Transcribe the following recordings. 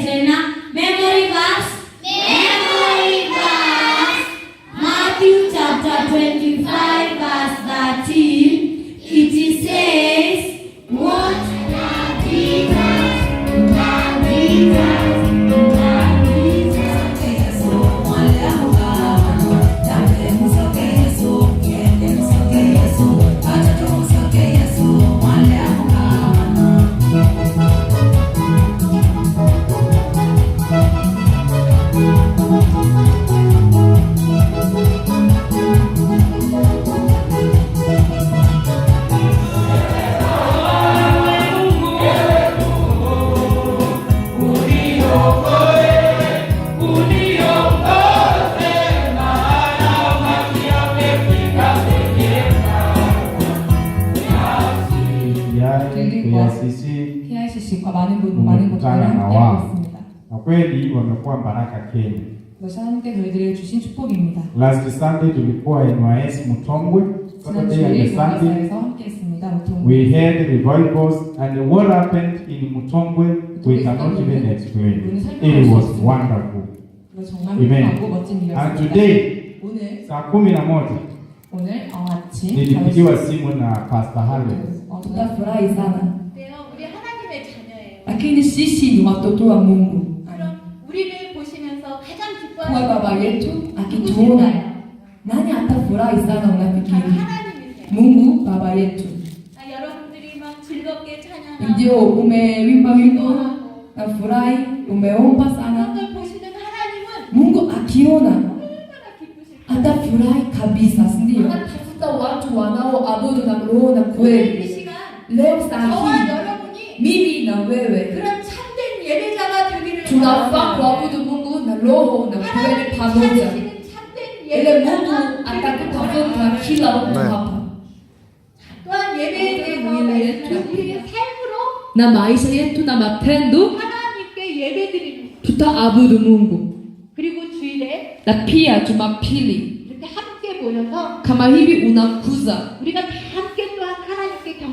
escena Ili kwa- KICC과 많은 분 많은 분들이 mkutano na 함께하고 wao 있습니다. na kweli wamekuwa baraka Kenya. 그것이 하나님께 저희들에게 주신 축복입니다. Last Sunday tulikuwa NYS Mutongwe, 지난 Saturday and 주일 Sunday 동화사에서 함께했습니다. 보통 we had revivals and what happened in Mutongwe we cannot even explain. It was wonderful. 그거 정말 Amen. 훌륭하고 멋진 And 일이었습니다. today 오늘 saa kumi na moja 오늘 어, 아침 nilipigiwa simu na Pastor Harvey. 어, tutafurahi sana lakini sisi ni watoto wa Mungu. 그럼 우리를 보시면서 가장 Kuwa 기뻐하는 baba 분이 yetu 누구실까요? akituona nani atafurahi sana 바로 unafikiri? 하나님이세요. Mungu baba yetu. 아, 여러분들이 막 즐겁게 찬양하고 Ndio umewimba wimbo 기도하고 nafurahi, umeomba 그런 sana. 걸 보시는 하나님은 Mungu akiona 얼마나 기쁘실까요? atafurahi kabisa, si ndio? Anatafuta watu wanaoabudu na roho na 오늘 이 kweli. 시간 Leo saa 저와 hii na wewe 그런 참된 예배자가 되기를 Mungu na roho na kweli 하나님이 pamoja. 찾으시는 참된 Ile Mungu 예배자가 atakutafuta kila mtu hapa. 또한 예배에 대해서 말씀하신 우리의 삶으로 maisha yetu na matendo 하나님께 예배드리는 tutaabudu Mungu. 그리고 주일에 Na pia Jumapili 이렇게 함께 모여서 kama hivi unakuza 우리가 다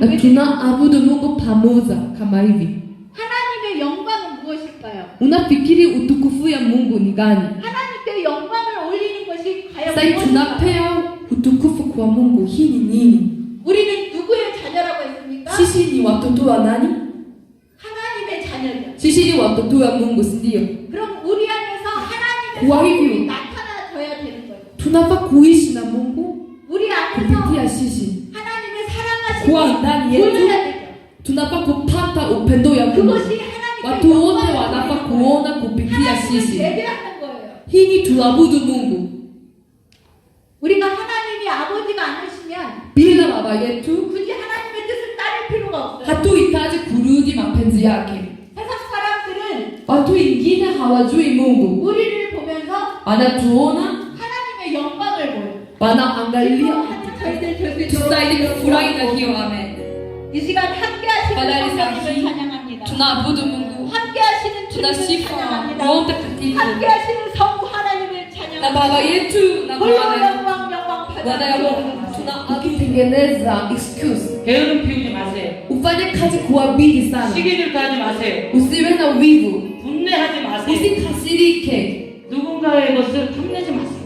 하나님께 na 경배드리는 tunaabudu Mungu pamoja kama hivi. 하나님의 영광은 무엇일까요? Unafikiri utukufu ya Mungu ni gani? 하나님께 영광을 올리는 것이 과연 Sai 무엇일까요? tunapea utukufu kwa Mungu. Hii ni nini? 우리는 누구의 자녀라고 했습니까? Sisi ni watoto wa nani? 하나님의 자녀죠. Sisi ni watoto wa Mungu, si ndio? 그럼 우리 안에서 하나님의 Kwa 성품이 hivyo 나타나줘야 되는 거예요. tunafaa kuishi na Mungu 우리 안에서 kupitia sisi. Kuwa ndani yetu 보여야 되죠. kupata upendo ya Mungu. 그것이 wote 영광을 wanafaa 보이는 거예요. kuona kupitia 하나님을 sisi. 예배하는 거예요. Ni tuabudu Mungu. 우리가 하나님이 아버지가 아니시면 Bila baba yetu 굳이 하나님의 뜻을 따를 필요가 없어요. hatuhitaji kurudi mapenzi yake. 세상 사람들은 Watu wengine hawajui Mungu, 우리를 보면서 wanatuona, 하나님의 영광을 보여요. wanaangalia. 하나님 저희들 저희들 Tusaidie kufurahi na hiyo, amen. 이 시간 함께 하시는 sahihi. 찬양합니다. Tunaabudu Mungu, 함께 하시는 주님을 tunasifu 찬양합니다. 함께 하시는 성부 하나님을 찬양합니다. yetu na 홀로 Bwana 영광 영광 Bwana ya Mungu. 받아. Tuna ukitengeneza excuse, 게으름 피우지 마세요. kazi kwa bidii sana, 시기질도 하지 마세요. na wivu, 분내하지 마세요. usikasirike, 누군가의 것을 탐내지 마세요.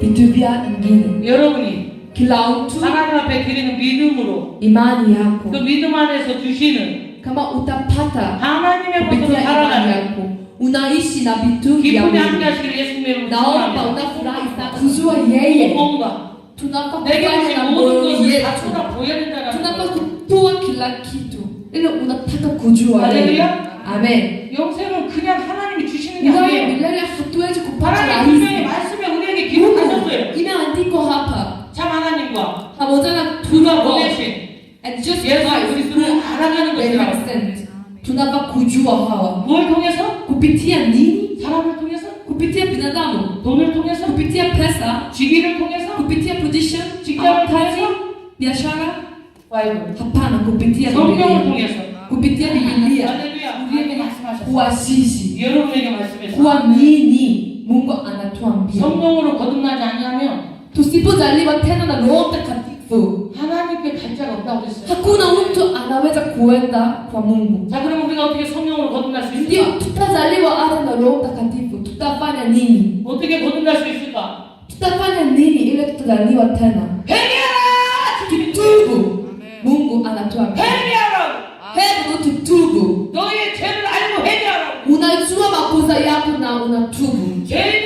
Vya ingine. 여러분이 mtu 하나님 앞에 드리는 믿음으로 Imani yako 그 믿음 안에서 주시는 kama utapata 하나님의 것으로 kupitia imani 살아가는 yako unaishi na vitu vya 기쁨이 함께 Mungu. 하시길 예수님의 이름으로 Naomba 축원합니다. unafurahi sana kujua yeye 뭔가 tunafaa 내게 kufanya 주신 na 모든 moyo 것을 yetu, 다 쏟아부어야 된다는 tunafaa 거. kutoa kila kitu ili unataka kujua yeye. 할렐루야. Amen. 영생은 그냥 하나님이 주시는 게 Ingawa 아니에요. milele hatuwezi kupata 분명히 rahisi. 말씀에 우리에게 기록하셨어요. Imeandikwa hapa 참 하나님과 tunapo 보내신 and just 예수 Christ 그리스도를 알아가는 것이라. kujua hawa 뭘 통해서? kupitia nini? 사람을 통해서? Kupitia binadamu, 돈을 통해서? kupitia pesa, 직위를 통해서? kupitia position, 직장을 통해서? biashara. 바이블. Hapana, kupitia 성경을 통해서. 우리에게 말씀하셨어요. kuwa sisi, 여러분에게 말씀했어요. kuwa nini Mungu anatuambia. 성령으로 거듭나지 않으면 Tusipozaliwa tena na Roho Mtakatifu, 하나님께 갈 자가 없다고 그랬어요. hakuna mtu anaweza kuenda kwa Mungu. 자, 그럼 우리가 어떻게 성령으로 거듭날 수 Ndio 있을까? tutazaliwa hata na Roho Mtakatifu, tutafanya nini? 어떻게 거듭날 수 있을까? Tutafanya Unafanya nini ili tutazaliwa tena? 회개하라! Tutubu. Mungu anatuambia. 회개하라! Hebu tutubu. 너희의 죄를 알고 회개하라! Unajua makosa yako na unatubu. 죄인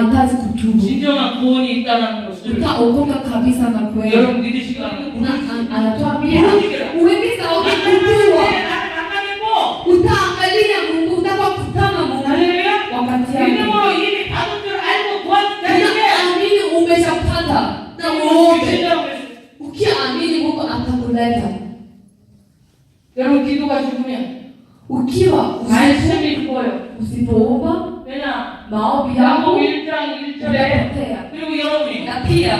unahitaji kutubu. 진정한 구원이 있다는 것을 Utaokoka kabisa na kweli. 여러분 믿으시기 바랍니다. Una- an- Anatuambia 부르시기를. uweke sauti kujua. 나를 만나겠고 Utaangalia Mungu, utakutana Mungu 할렐루야 yake. 믿음으로 이미 받은 줄 알고 구한 자에게 Unaamini umeshapata na uombe. 주신다고 했어요. Ukiamini Mungu atakuleta. 여러분 기도가 죽으면 말씀이 죽어요. 야곱 yako 1장 1절에 unapotea. 그리고 여러분이 pia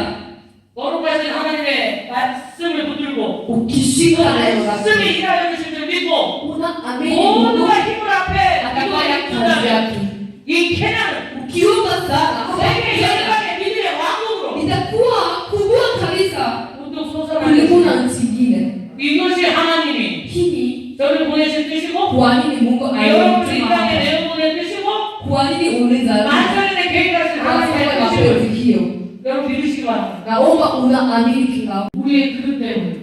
거룩하신 하나님의 말씀을 붙들고 lake 말씀이 일하여 주실 줄 믿고 모두가 힘을 앞에. 이 캐나는 sana 세계 열방의 믿음의 왕국으로 itakuwa kubwa kabisa 모두 kuliko 솟아나는 na nchi nyingine. 이것이 하나님이 Hii 저를 보내신 뜻이고 kwa nini Mungu 여러분을 이 alituma 땅에 Kwa nini ya 하나님의 mapenzi 뜻을 hiyo. 여러분 믿으시기 바랍니다 Naomba unaamini kila 그릇 때문에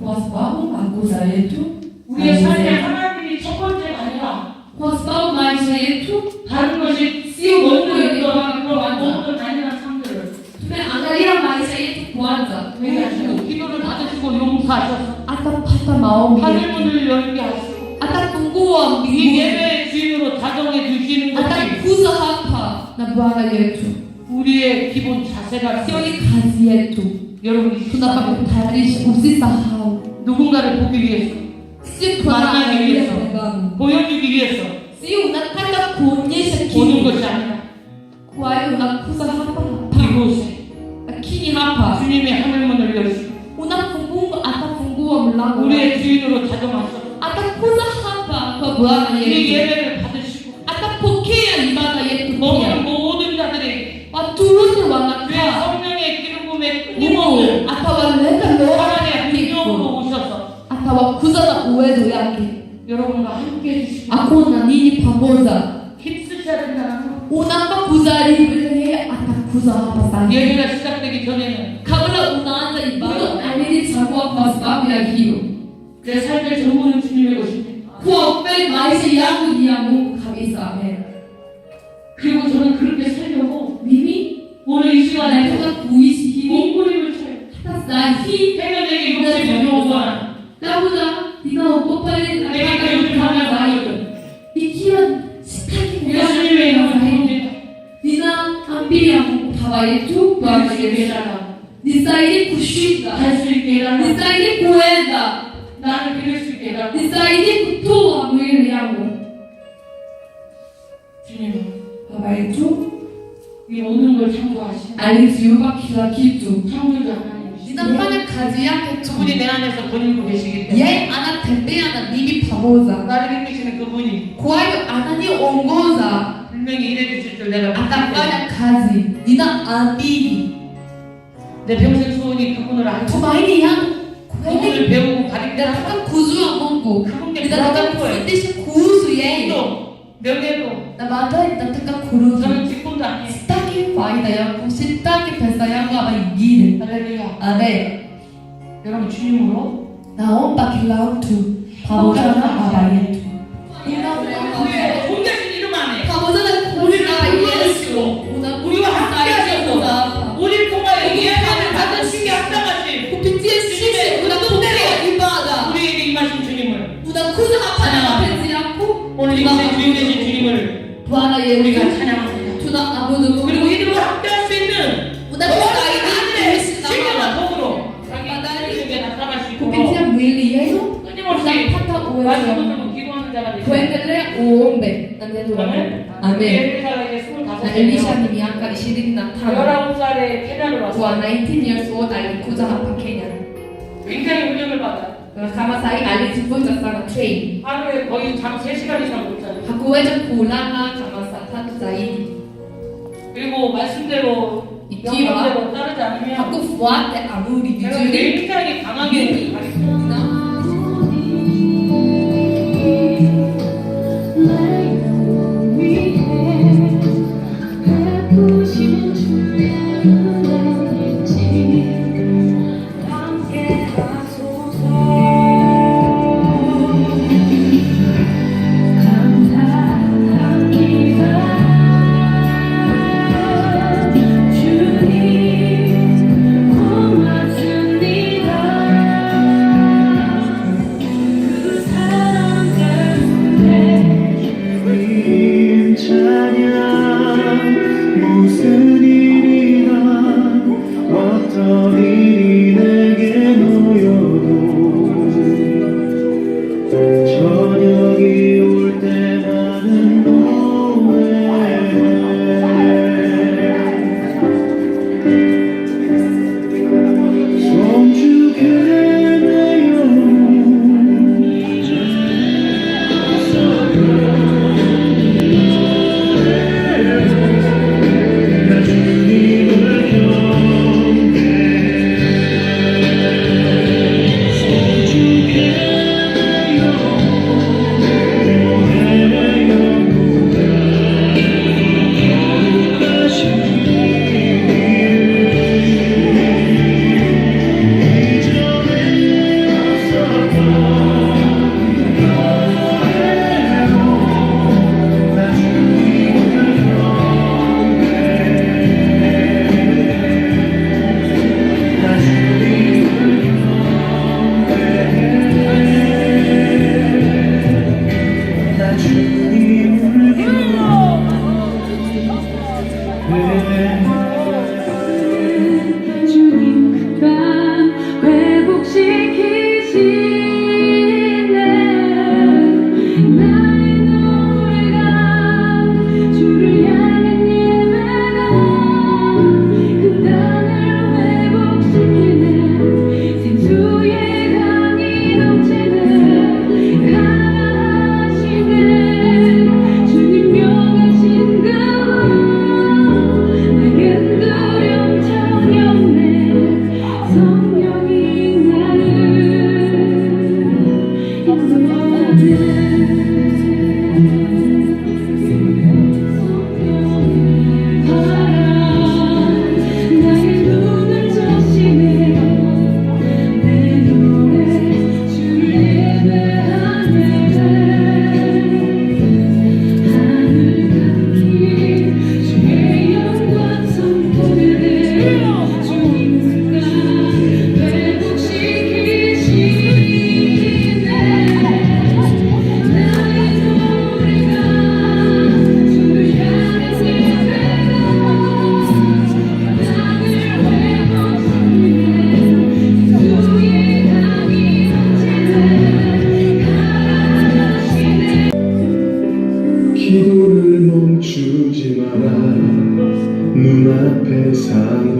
kwa sababu makosa yetu, 우리 yetu. 우리의 기본 자세가 kazi yetu, 여러분이 tunafaa kutayarisha, usisahau, 누군가를 보기 위해서 만나기 위해서 보여주기 위해서 unataka kuonyesha 오는 kitu, 것이 아니라 hiyo unakuza hapa, 이곳에 lakini hapa 주님의 하늘문을 열시고 unafungua, atafungua mlango 우리의 주인으로 자정하셔서 atakuza hapa kwa Bwana 이 yetu, 예배를 받으시고 atapokea ibada yetu 먹는 pia. 모든 자들에게 Watu wote 주의 wanakaa, 성령의 기름붐에 끊임없는 Mungu atawaleta Roho 하나님의 능력으로 Mtakatifu, 오셔서 atawakuza na uwezo yake. 여러분과 함께 해주시고 Hakuna nini pamoja, 힘쓰셔야 된다는 거 unafaa kujaribu, yeye atakuza hapa sana. 예배가 시작되기 전에는 Kabla unaanza ibada, alilichagua kwa sababu ya hiyo. 내 삶의 전부는 주님의 것입니다 Kwa kweli maisha yangu ni ya Mungu kabisa. Amen. 그리고 저는 그렇게 살려고 Mimi 오늘 이 시간에 nataka kuishi hivi 몸부림을 쳐요 hata saa hii 태면에게 욕심이 들어오 ninaogopa ile 내가 nataka 교육을 하면 kufanya zaidi. 나거든 Ikiwa sitaki kufanya 예수님의 이름을 zaidi, 부릅니다 ninaambia Mungu Baba yetu, Bwana 할수 있게 Yesu, 해달라 nisaidie kushinda, 할수 있게 해달라 nisaidie kuenda, 나를 기를 수 있게 해달라 nisaidie kutoa mwili yangu. 주님 Baba yetu 이 모든 걸 aliziumba kila kitu, 창조자 하나님이시 kazi yake tu. 그분이 내 안에서 거닐고 계시기 때문에 Yeye anatembea na mimi pamoja, 나를 이끄시는 그분이 kwa hiyo ananiongoza, 분명히 일해 주실 줄 내가 믿기 때문에 atafanya kazi. Ninaamini 내 평생 소원이 그분을 알고 tumaini yangu kweli, 그분을 배우고 가르치라 nataka kujua Mungu, 그분께 ninataka 돌아갈 거예요 kufundisha kuhusu yeye, 또 명예도 na baadaye nataka kurudi. 직분도 아니에요 Sitaki faida yangu, sitaki pesa yangu ama ingine. 할렐루야 Amen. 여러분 주님으로 mtu pamoja na baba yetu, 돈 neno la Mungu. 그러면 아멘. 25살. Elisha님이 아까 20 na tano 19살에 케냐를 kwa 왔어. 19 years old alikuja hapa Kenya. 굉장히 운영을 받아. Sahi alijifunza sana train. 하루에 거의 잠 3시간 이상 kulala kama saa tatu zaidi. 그리고 말씀대로 명령대로 따르지 않으면 hakufuata amri 제가 vizuri. 굉장히 강하게 기도를 멈추지 마라. 눈앞의 상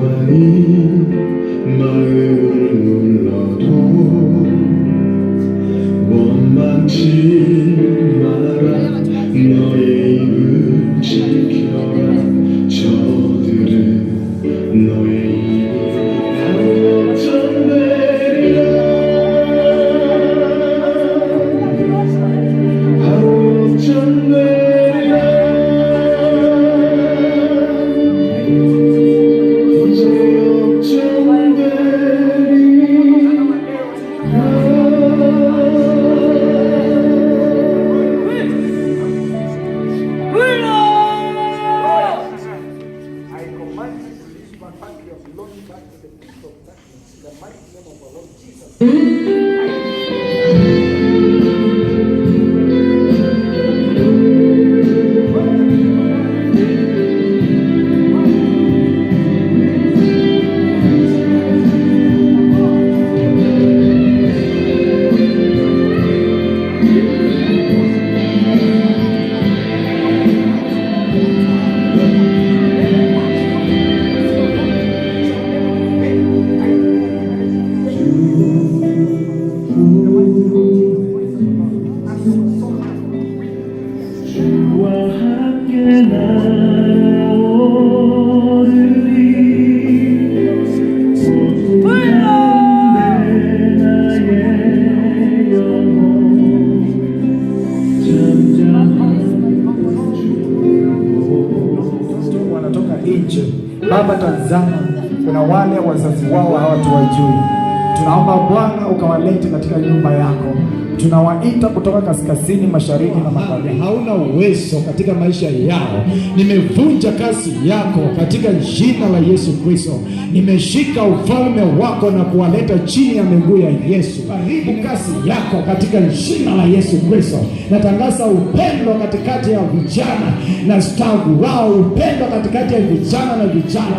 Tunawaita kutoka kaskazini, mashariki na magharibi. Hauna uwezo katika maisha yao. Nimevunja kazi yako katika jina la Yesu Kristo. Nimeshika ufalme wako na kuwaleta chini ya miguu ya Yesu. Karibu kazi yako katika jina la Yesu Kristo. Natangaza upendo katikati ya vijana na stagu wao, upendo katikati ya vijana na vijana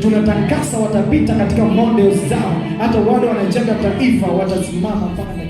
tunatangaza watapita katika mondeo zao, hata wale wanajenga taifa watasimama mpaka dakika